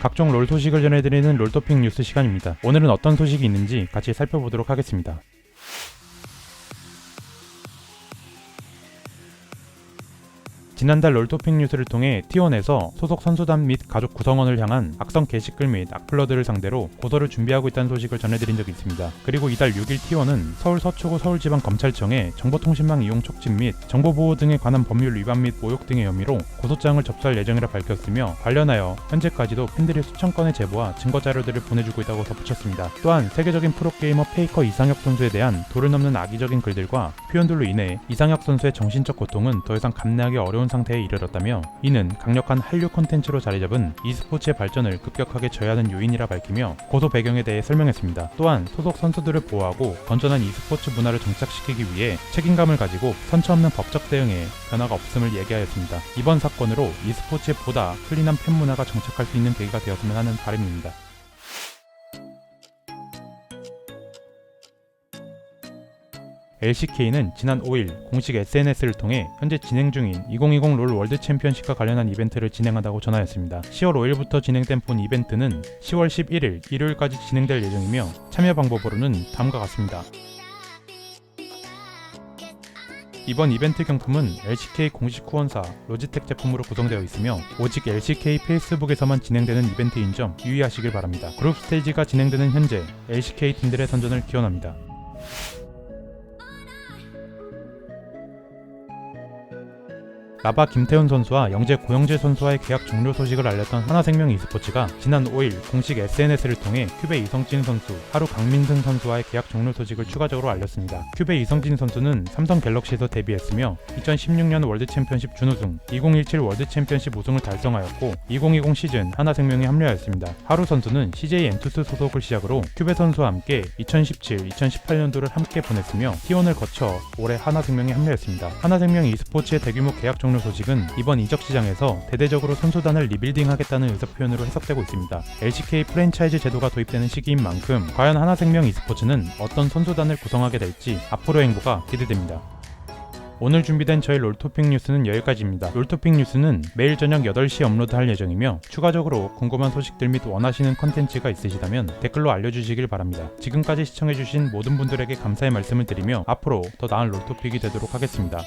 각종 롤 소식을 전해드리는 롤토픽 뉴스 시간입니다. 오늘은 어떤 소식이 있는지 같이 살펴보도록 하겠습니다. 지난달 롤토픽 뉴스를 통해 T1에서 소속 선수단 및 가족 구성원을 향한 악성 게시글 및 악플러들을 상대로 고소를 준비하고 있다는 소식을 전해드린 적이 있습니다. 그리고 이달 6일 T1은 서울 서초구 서울지방검찰청에 정보통신망 이용 촉진 및 정보보호 등에 관한 법률 위반 및 모욕 등의 혐의로 고소장을 접수할 예정이라 밝혔으며 관련하여 현재까지도 팬들이 수천 건의 제보와 증거 자료들을 보내주고 있다고 덧붙였습니다. 또한 세계적인 프로게이머 페이커 이상혁 선수에 대한 도를 넘는 악의적인 글들과 표현들로 인해 이상혁 선수의 정신적 고통은 더 이상 감내하기 어려운 상태에 이르렀다며 이는 강력한 한류 콘텐츠로 자리잡은 e스포츠의 발전을 급격하게 저해하는 요인이라 밝히며 고소 배경에 대해 설명했습니다. 또한 소속 선수들을 보호하고 건전한 e스포츠 문화를 정착시키기 위해 책임감을 가지고 선처 없는 법적 대응에 변화가 없음을 얘기하였습니다. 이번 사건으로 e스포츠에 보다 클린한 팬 문화가 정착할 수 있는 계기가 되었으면 하는 바람입니다. LCK는 지난 5일 공식 SNS를 통해 현재 진행 중인 2020 롤 월드 챔피언십과 관련한 이벤트를 진행한다고 전하였습니다. 10월 5일부터 진행된 본 이벤트는 10월 11일 일요일까지 진행될 예정이며 참여 방법으로는 다음과 같습니다. 이번 이벤트 경품은 LCK 공식 후원사 로지텍 제품으로 구성되어 있으며 오직 LCK 페이스북에서만 진행되는 이벤트인 점 유의하시길 바랍니다. 그룹 스테이지가 진행되는 현재 LCK 팀들의 선전을 기원합니다. 라바 김태훈 선수와 영재 고영재 선수와의 계약 종료 소식을 알렸던 하나생명 e스포츠가 지난 5일 공식 SNS를 통해 큐베 이성진 선수, 하루 강민승 선수와의 계약 종료 소식을 추가적으로 알렸습니다. 큐베 이성진 선수는 삼성 갤럭시에서 데뷔했으며 2016년 월드 챔피언십 준우승, 2017 월드 챔피언십 우승을 달성하였고 2020 시즌 하나생명에 합류하였습니다. 하루 선수는 CJ 엔투스 소속을 시작으로 큐베 선수와 함께 2017, 2018년도를 함께 보냈으며 T1을 거쳐 올해 하나생명에 합류했습니다. 하나생명 e스포츠의 대규모 계약 종료 소식은 이번 이적 시장에서 대대적으로 선수단을 리빌딩하겠다는 의사 표현으로 해석되고 있습니다. LCK 프랜차이즈 제도가 도입되는 시기인 만큼 과연 하나생명 e스포츠는 어떤 선수단을 구성하게 될지 앞으로의 행보가 기대됩니다. 오늘 준비된 저희 롤토픽 뉴스는 여기까지입니다. 롤토픽 뉴스는 매일 저녁 8시에 업로드할 예정이며 추가적으로 궁금한 소식들 및 원하시는 컨텐츠가 있으시다면 댓글로 알려주시길 바랍니다. 지금까지 시청해주신 모든 분들에게 감사의 말씀을 드리며 앞으로 더 나은 롤토픽이 되도록 하겠습니다.